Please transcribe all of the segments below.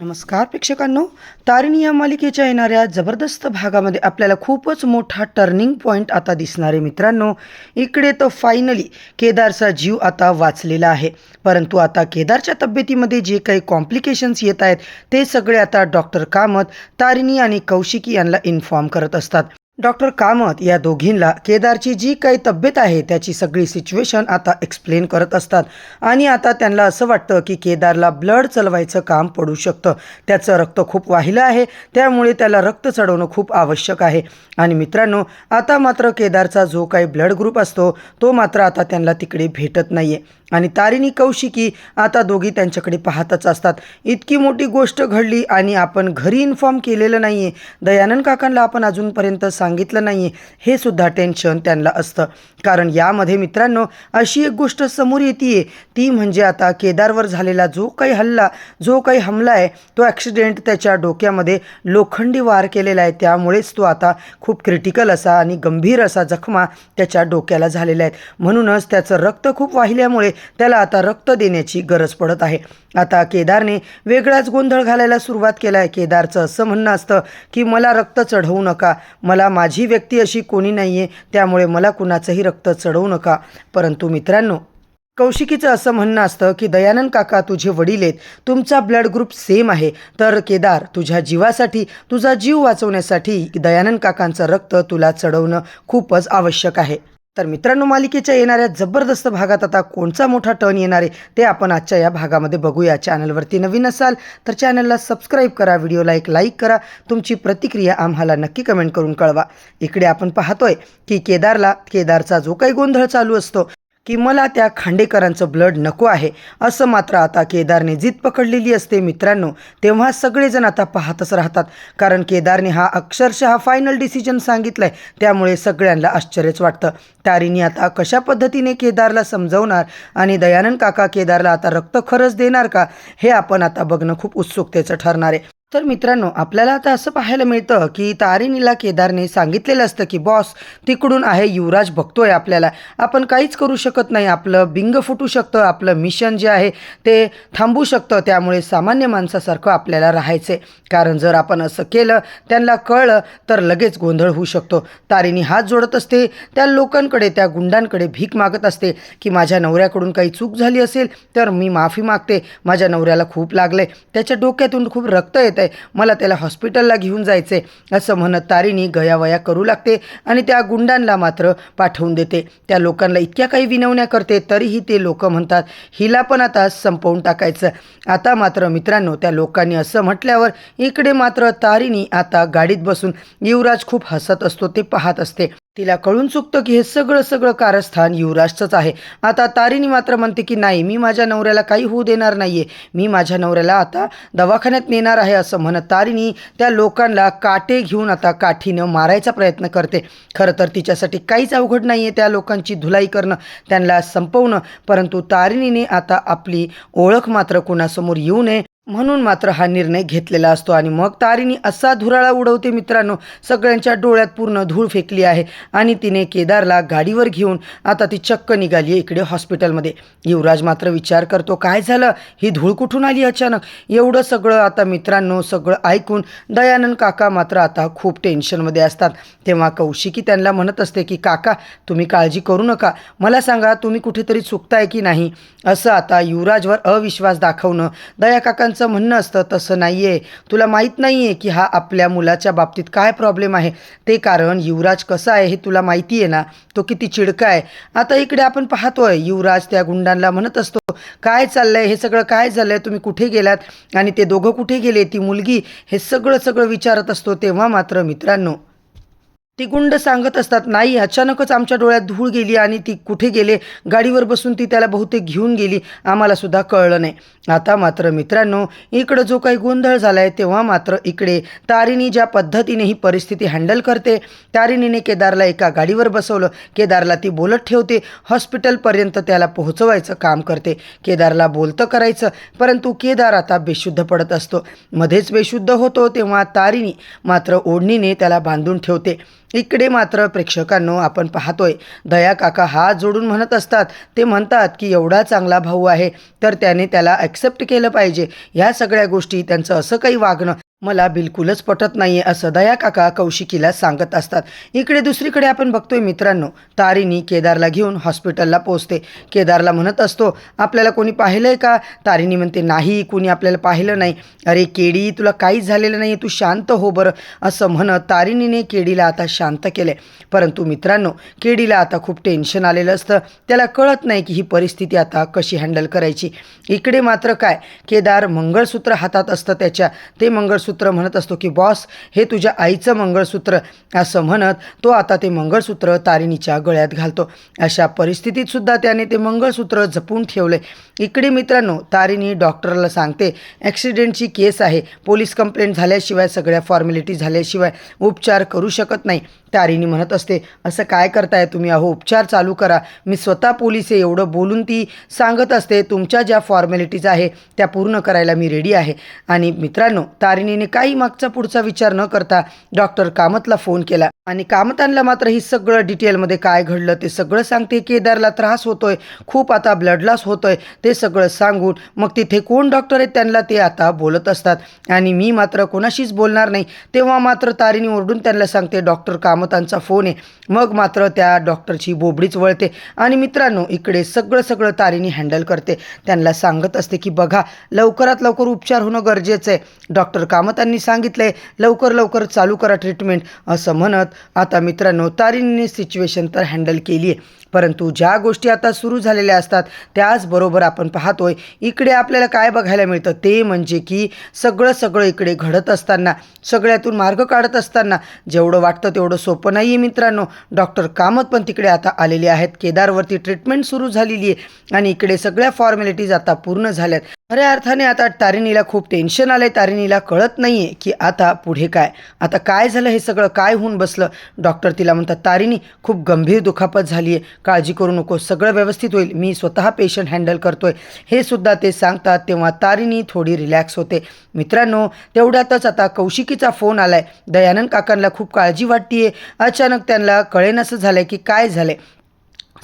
नमस्कार प्रेक्षकांनो. तारिणी या मालिकेच्या येणाऱ्या जबरदस्त भागामध्ये आपल्याला खूपच मोठा टर्निंग पॉईंट आता दिसणार आहे मित्रांनो. इकडे तर फायनली केदारचा जीव आता वाचलेला आहे. परंतु आता केदारच्या तब्येतीमध्ये जे काही कॉम्प्लिकेशन्स येत आहेत ते सगळे आता डॉक्टर कामत तारिणी आणि कौशिकी यांना इन्फॉर्म करत असतात. डॉक्टर कामत या दोघींना केदारची जी काही तब्येत आहे त्याची सगळी सिच्युएशन आता एक्सप्लेन करत असतात. आणि आता त्यांना असं वाटतं की केदारला ब्लड चलवायचं काम पडू शकतं. त्याचं रक्त खूप वाहिलं आहे त्यामुळे त्याला रक्त चढवणं खूप आवश्यक आहे. आणि मित्रांनो आता मात्र केदारचा जो काही ब्लड ग्रुप असतो तो मात्र आता त्यांना तिकडे भेटत नाही आहे आणि तारिणी कौशिकी आता दोघी त्यांच्याकडे पाहतच असतात. इतकी मोठी गोष्ट घडली आणि आपण घरी इन्फॉर्म केलेलं नाही आहे दयानंद काकांना आपण अजूनपर्यंत सांगितलं नाही आहे हे सुद्धा टेन्शन त्यांना असतं. कारण यामध्ये मित्रांनो अशी एक गोष्ट समोर येते ती म्हणजे आता केदारवर झालेला जो काही हल्ला जो काही हमला आहे तो ॲक्सिडेंट त्याच्या डोक्यामध्ये लोखंडी वार केलेला आहे. त्यामुळेच तो आता खूप क्रिटिकल असा आणि गंभीर असा जखमा त्याच्या डोक्याला झालेला आहे. म्हणूनच त्याचं रक्त खूप वाहिल्यामुळे त्याला आता रक्त देण्याची गरज पडत आहे. आता केदारने वेगळाच गोंधळ घालायला सुरुवात केला आहे केदारचं असं म्हणणं असतं की मला रक्त चढवू नका. मला माझी व्यक्ती अशी कोणी नाही आहे त्यामुळे मला कुणाचंही रक्त चढवू नका. परंतु मित्रांनो कौशिकीचं असं म्हणणं असतं की दयानंद काका तुझे वडील आहेत. तुमचा ब्लड ग्रुप सेम आहे. तर केदार तुझ्या जीवासाठी तुझा जीव वाचवण्यासाठी दयानंद काकांचं रक्त तुला चढवणं खूपच आवश्यक आहे. तर मित्रांनो मालिकेच्या येणाऱ्या जबरदस्त भागात आता कोणचा मोठा टर्न येणार आहे ते आपण आजच्या या भागामध्ये बघूया. चॅनलवरती नवीन असाल तर चॅनलला सबस्क्राईब करा व्हिडिओला एक लाईक करा. तुमची प्रतिक्रिया आम्हाला नक्की कमेंट करून कळवा. इकडे आपण पाहतोय की केदारला केदारचा जो काही गोंधळ चालू असतो की मला त्या खांडेकरांचं ब्लड नको आहे असं मात्र आता केदारने जिद पकडलेली असते मित्रांनो. तेव्हा सगळेजण आता पाहतच राहतात कारण केदारने हा अक्षरशः फायनल डिसिजन सांगितलाय. त्यामुळे सगळ्यांना आश्चर्यच वाटतं. तारीनी आता कशा पद्धतीने केदारला समजवणार आणि दयानंद काका केदारला आता रक्त खरंच देणार का हे आपण आता बघणं खूप उत्सुकतेचं ठरणार आहे. तर मित्रांनो आपल्याला आता असं पाहायला मिळतं की तारिणीला केदारने सांगितलेलं असतं की बॉस तिकडून आहे युवराज बघतोय आपल्याला. आपण काहीच करू शकत नाही. आपलं बिंग फुटू शकतं. आपलं मिशन जे आहे ते थांबू शकतं. त्यामुळे सामान्य माणसासारखं आपल्याला राहायचे कारण जर आपण असं केलं त्यांना कळलं तर लगेच गोंधळ होऊ शकतो. तारिणी हात जोडत असते. त्या लोकांकडे त्या गुंडांकडे भीक मागत असते की माझ्या नवऱ्याकडून काही चूक झाली असेल तर मी माफी मागते. माझ्या नवऱ्याला खूप लागले त्याच्या डोक्यातून खूप रक्त येत. आहे मला त्याला हॉस्पिटलला घेऊन जायचं आहे असं म्हणत तारिणी गयावया करू लागते आणि त्या गुंडांना मात्र पाठवून देते. त्या लोकांना इतक्या काही विनवण्या करते तरीही ते लोक म्हणतात हिला पण आता संपवून टाकायचं. आता मात्र मित्रांनो त्या लोकांनी असं म्हटल्यावर इकडे मात्र तारिणी आता गाडीत बसून युवराज खूप हसत असतो ते पाहत असते. तिला कळून चुकतं की हे सगळं सगळं कारस्थान युवराजचंच आहे. आता तारिणी मात्र म्हणते की नाही मी माझ्या नवऱ्याला काही होऊ देणार नाही आहे मी माझ्या नवऱ्याला आता दवाखान्यात नेणार आहे असं म्हणत तारिणी त्या लोकांना काटे घेऊन आता काठीनं मारायचा प्रयत्न करते. खरं तर तिच्यासाठी काहीच अवघड नाही आहे त्या लोकांची धुलाई करणं त्यांना संपवणं परंतु तारिणीने आता आपली ओळख मात्र कुणासमोर येऊ नये म्हणून मात्र हा निर्णय घेतलेला असतो. आणि मग तारिणी असा धुराळा उडवते मित्रांनो सगळ्यांच्या डोळ्यात पूर्ण धूळ फेकली आहे. आणि तिने केदारला गाडीवर घेऊन आता ती चक्क निघाली आहे इकडे हॉस्पिटलमध्ये. युवराज मात्र विचार करतो काय झालं? ही धूळ कुठून आली अचानक? एवढं सगळं आता मित्रांनो सगळं ऐकून दयानंद काका मात्र आता खूप टेन्शनमध्ये असतात. तेव्हा कौशिकी त्यांना म्हणत असते की काका तुम्ही काळजी करू नका. मला सांगा तुम्ही कुठेतरी चुकताय की नाही? असं आता युवराजवर अविश्वास दाखवणं दया काकांचं म्हणणं असतं तसं नाही आहे तुला माहीत नाही आहे की हा आपल्या मुलाच्या बाबतीत काय प्रॉब्लेम आहे? ते कारण युवराज कसा आहे हे तुला माहिती आहे ना? तो किती चिडका आहे. आता इकडे आपण पाहतोय युवराज त्या गुंडांना म्हणत असतो काय चाललंय? हे सगळं काय झालंय? तुम्ही कुठे गेलात? आणि ते दोघं कुठे गेले? ती मुलगी हे सगळं सगळं विचारत असतो तेव्हा मात्र मित्रांनो ती गुंड सांगत असतात नाही अचानकच आमच्या डोळ्यात धूळ गेली आणि ती कुठे गेले? गाडीवर बसून ती त्याला बहुतेक घेऊन गेली. आम्हाला सुद्धा कळलं नाही. आता मात्र मित्रांनो इकडं जो काही गोंधळ झाला आहे तेव्हा मात्र इकडे तारिणी ज्या पद्धतीने ही परिस्थिती हँडल करते तारिणीने केदारला एका गाडीवर बसवलं. केदारला ती बोलत ठेवते हॉस्पिटलपर्यंत त्याला पोहोचवायचं काम करते. केदारला बोलतं करायचं परंतु केदार आता बेशुद्ध पडत असतो. मध्येच बेशुद्ध होतो तेव्हा तारिणी मात्र ओढणीने त्याला बांधून ठेवते. इकडे मात्र प्रेक्षकांनो आपण पाहतोय दया काका हात जोडून म्हणत असतात. ते म्हणतात की एवढा चांगला भाऊ आहे तर त्याने त्याला ॲक्सेप्ट केलं पाहिजे. ह्या सगळ्या गोष्टी त्यांचं असं काही वागणं मला बिलकुलच पटत नाहीये असं दया काका कौशिकीला सांगत असतात. इकडे दुसरीकडे आपण बघतोय मित्रांनो तारिणी केदारला घेऊन हॉस्पिटलला पोहोचते. केदारला म्हणत असतो आपल्याला कोणी पाहिलंय का? तारिणी म्हणते नाही कोणी आपल्याला पाहिलं नाही. अरे केडी तुला काहीच झालेलं नाही तू शांत हो बरं. असं म्हणत तारिणीने केडीला आता शांत केले परंतु मित्रांनो केडीला आता खूप टेन्शन आलेलं असतं. त्याला कळत नाही की ही परिस्थिती आता कशी हँडल करायची. इकडे मात्र काय केदार मंगळसूत्र हातात असतं त्याच्या. ते मंगळसूत्र म्हणत असतो की बॉस हे तुझ्या आईचं मंगळसूत्र. असं म्हणत तो आता ते मंगळसूत्र तारिणीच्या गळ्यात घालतो. अशा परिस्थितीत सुद्धा त्याने ते मंगळसूत्र जपून ठेवले. इकडे मित्रांनो तारिणी डॉक्टरला सांगते ॲक्सिडेंटची केस आहे. पोलीस कंप्लेंट झाल्याशिवाय सगळ्या फॉर्मॅलिटी झाल्याशिवाय उपचार करू शकत नाही. तारिणी म्हणत असते असं काय करताय तुम्ही? अहो उपचार चालू करा. मी स्वतः पोलीस आहे. एवढं बोलून ती सांगत असते तुमच्या ज्या फॉर्मॅलिटीज आहे त्या पूर्ण करायला मी रेडी आहे. आणि मित्रांनो तारिणीने काही मागचा पुढचा विचार न करता डॉक्टर कामतला फोन केला. आणि कामतानला मात्र ही सगळं डिटेलमध्ये काय घडलं ते सगळं सांगते. केदारला त्रास होतोय. खूप आता ब्लड लॉस होतोय. ते सगळं सांगून मग तिथे कोण डॉक्टर आहेत त्यांना ते आता बोलत असतात. आणि मी मात्र कोणाशीच बोलणार नाही. तेव्हा मात्र तारिणी ओरडून त्यांना सांगते डॉक्टर कामतांचा फोन आहे. मग मात्र त्या डॉक्टरची बोबडीच वळते. आणि मित्रांनो इकडे सगळं सगळं तारिणी हँडल करते. त्यांना सांगत असते की बघा लवकरात लवकर उपचार होणं गरजेचं आहे. डॉक्टर कामतांनी सांगितलं आहे लवकर लवकर चालू करा ट्रीटमेंट. असं म्हणत आता मित्रांनो तारिणीने सिच्युएशन तर हँडल केली आहे परंतु ज्या गोष्टी आता सुरू झालेल्या असतात त्याचबरोबर आपण पाहतोय इकडे आपल्याला काय बघायला मिळतं? ते म्हणजे की सगळं सगळं इकडे घडत असताना सगळ्यातून मार्ग काढत असताना जेवढं वाटतं तेवढं सोपं नाही आहे मित्रांनो. डॉक्टर कामत पण तिकडे आता आलेले आहेत. केदारवरती ट्रीटमेंट सुरू झालेली आहे आणि इकडे सगळ्या फॉर्मॅलिटीज आता पूर्ण झाल्यात. खऱ्या अर्थाने आता तारिणीला खूप टेन्शन आलं आहे तारिणीला कळत नाही आहे की आता पुढे काय? आता काय झालं हे सगळं? काय होऊन बसलं? डॉक्टर तिला म्हणतात तारिणी खूप गंभीर दुखापत झाली आहे काळजी करू नको. सगळं व्यवस्थित होईल. मी स्वतः पेशंट हँडल करतोय. हे सुद्धा ते सांगतात तेव्हा तारिणी थोडी रिलॅक्स होते. मित्रांनो तेवढ्यातच आता कौशिकीचा फोन आला आहे दयानंद काकांना खूप काळजी वाटतीये. अचानक त्यांना कळेनसं आहे की काय झालंय.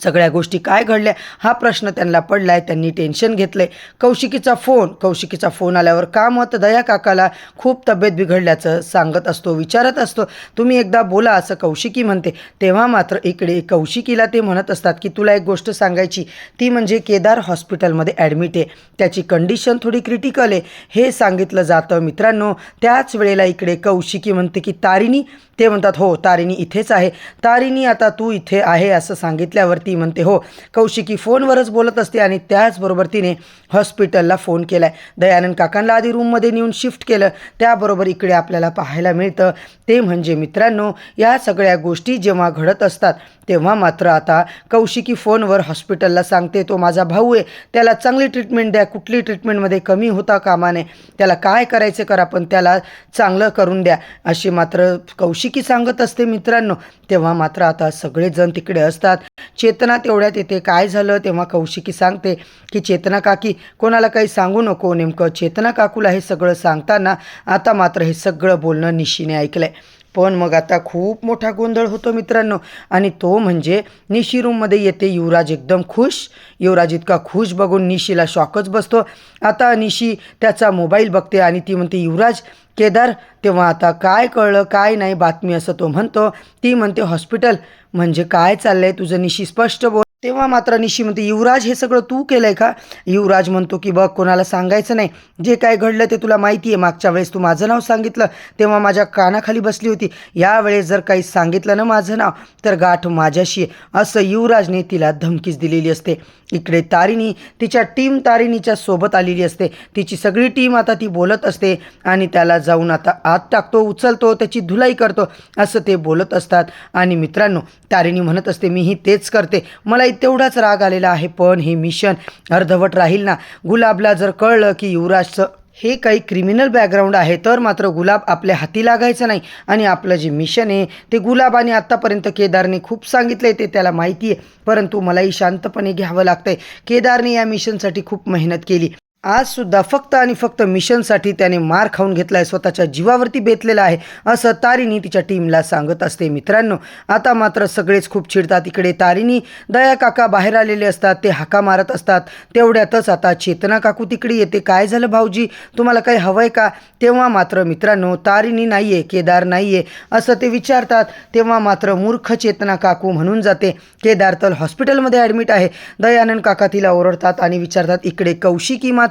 सगळ्या गोष्टी काय घडल्या हा प्रश्न त्यांना पडला आहे त्यांनी टेन्शन घेतलं आहे कौशिकीचा फोन कौशिकीचा फोन आल्यावर का मत दया काकाला खूप तब्येत बिघडल्याचं सांगत असतो विचारत असतो तुम्ही एकदा बोला असं कौशिकी म्हणते. तेव्हा मात्र इकडे कौशिकीला ते म्हणत असतात की तुला एक गोष्ट सांगायची ती म्हणजे केदार हॉस्पिटलमध्ये ॲडमिट आहे. त्याची कंडिशन थोडी क्रिटिकल आहे. हे सांगितलं जातं मित्रांनो. त्याच वेळेला इकडे कौशिकी म्हणते की तारिणी. ते म्हणतात हो तारिणी इथेच आहे. तारिणी आता तू इथे आहे असं सांगितल्यावरती ती म्हणते हो कौशिकी फोनवरच बोलत असते आणि त्याचबरोबर तिने हॉस्पिटलला फोन केला आहे दयानंद काकांना आधी रूममध्ये नेऊन शिफ्ट केलं. त्याबरोबर इकडे आपल्याला पाहायला मिळतं. ते म्हणजे मित्रांनो या सगळ्या गोष्टी जेव्हा घडत असतात तेव्हा मात्र आता कौशिकी फोनवर हॉस्पिटलला सांगते तो माझा भाऊ आहे त्याला चांगली ट्रीटमेंट द्या कुठली ट्रीटमेंटमध्ये कमी होता कामा नये त्याला काय करायचं करा पण त्याला चांगलं करून द्या. अशी मात्र कौशिकी सांगत असते मित्रांनो. तेव्हा मात्र आता सगळेजण तिकडे असतात. चेतना तेवढ्यात येते. काय झालं? तेव्हा कौशिकी सांगते की चेतना काकी कोणाला काही सांगू नको. नेमकं चेतना काकूला हे सगळं सांगताना आता मात्र हे सगळं बोलणं निशीने ऐकलं आहे पण मग आता खूप मोठा गोंधळ होतो मित्रांनो. आणि तो म्हणजे निशी रूममध्ये येते युवराज एकदम खुश. युवराज इतका खुश बघून निशीला शॉकच बसतो. आता निशी त्याचा मोबाईल बघते आणि ती म्हणते युवराज केदार तेव्हा आता काय कळलं काय नाही बातमी असं तो म्हणतो. ती म्हणते हॉस्पिटल म्हणजे काय चाललं आहे तुझं निशी स्पष्ट बोल. तेव्हा मात्र निशी म्हणते युवराज हे सगळं तू केलं आहे का? युवराज म्हणतो की बघ कोणाला सांगायचं नाही. जे काय घडलं ते तुला माहिती आहे मागच्या वेळेस तू माझं नाव सांगितलं तेव्हा माझ्या कानाखाली बसली होती. यावेळेस जर काही सांगितलं ना माझं नाव तर गाठ माझ्याशी आहे असं युवराजने तिला धमकीच दिलेली असते. इकडे तारिणी तिच्या टीम तारिणीच्या सोबत आलेली असते. तिची सगळी टीम आता ती बोलत असते आणि त्याला जाऊन आता आत टाकतो उचलतो त्याची धुलाई करतो असं ते बोलत असतात. आणि मित्रांनो तारिणी म्हणत असते मीही तेच करते. मला तेवढाच राग आलेला आहे. पण हे मिशन अर्धवट राहील ना? गुलाबला जर कळलं की युवराजचं हे काही क्रिमिनल बॅकग्राऊंड आहे तर मात्र गुलाब आपल्या हाती लागायचं नाही. आणि आपलं जे मिशन आहे ते गुलाब आणि आत्तापर्यंत केदारने खूप सांगितलं आहे ते त्याला माहिती आहे परंतु मलाही शांतपणे घ्यावं लागतंय. केदारने या मिशनसाठी खूप मेहनत केली. आजसुद्धा फक्त आणि फक्त मिशनसाठी त्याने मार खाऊन घेतलाय स्वतःच्या जीवावरती बेतलेला आहे असं तारिणी तिच्या टीमला सांगत असते मित्रांनो. आता मात्र सगळेच खूप चिडतात. इकडे तारिणी दया काका बाहेर आलेले असतात ते हाका मारत असतात. तेवढ्यातच आता चेतना काकू तिकडे येते. काय झालं भाऊजी? तुम्हाला काही हवंय का? तेव्हा मात्र मित्रांनो तारिणी नाही आहे केदार नाही आहे असं ते विचारतात. तेव्हा मात्र मूर्ख चेतना काकू म्हणून जाते. केदार तर हॉस्पिटलमध्ये ॲडमिट आहे. दयानंद काका तिला ओरडतात आणि विचारतात इकडे कौशिकी मात्र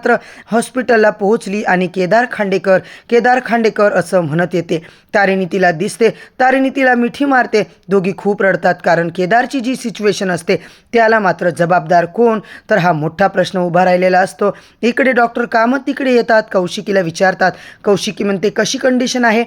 हॉस्पिटलला पोहोचली आणि केदार खांडेकर केदार खांडेकर असं म्हणत येते. तारिणी तिला दिसते तारिणी तिला मिठी मारते. दोघी खूप रडतात कारण केदारची जी सिच्युएशन असते त्याला मात्र जबाबदार कोण? तर हा मोठा प्रश्न उभा राहिलेला असतो. इकडे डॉक्टर कामत तिकडे येतात कौशिकीला विचारतात. कौशिकी म्हणते कशी कंडिशन आहे?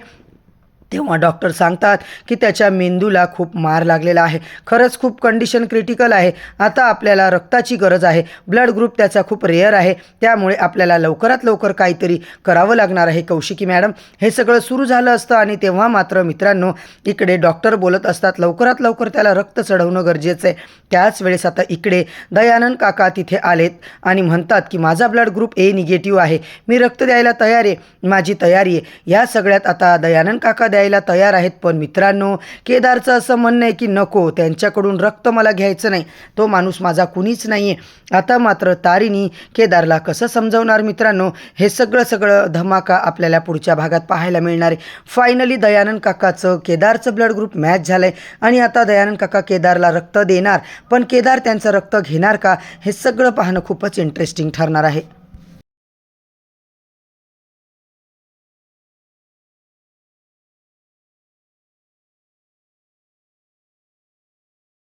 तेव्हा डॉक्टर सांगतात की त्याच्या मेंदूला खूप मार लागलेला आहे. खरंच खूप कंडिशन क्रिटिकल आहे. आता आपल्याला रक्ताची गरज आहे. ब्लड ग्रुप त्याचा खूप रेअर आहे. त्यामुळे आपल्याला लवकरात लवकर काहीतरी करावं लागणार आहे कौशिकी मॅडम. हे सगळं सुरू झालं असतं आणि तेव्हा मात्र मित्रांनो इकडे डॉक्टर बोलत असतात लवकरात लवकर त्याला रक्त चढवणं गरजेचं आहे. त्याच वेळेस आता इकडे दयानंद काका तिथे आलेत आणि म्हणतात की माझा ब्लड ग्रुप ए निगेटिव्ह आहे. मी रक्त द्यायला तयार आहे. माझी तयारी आहे. या सगळ्यात आता दयानंद काका द्याय द्यायला तयार आहेत. पण मित्रांनो केदारचं असं म्हणणं आहे की नको त्यांच्याकडून रक्त मला घ्यायचं नाही. तो माणूस माझा कुणीच नाही आहे आता मात्र तारिणी केदारला कसं समजवणार मित्रांनो? हे सगळं सगळं धमाका आपल्याला पुढच्या भागात पाहायला मिळणार आहे. फायनली दयानंद काकाचं केदारचं ब्लड ग्रुप मॅच झालं आहे आणि आता दयानंद काका केदारला रक्त देणार. पण केदार त्यांचं रक्त घेणार का? हे सगळं पाहणं खूपच इंटरेस्टिंग ठरणार आहे.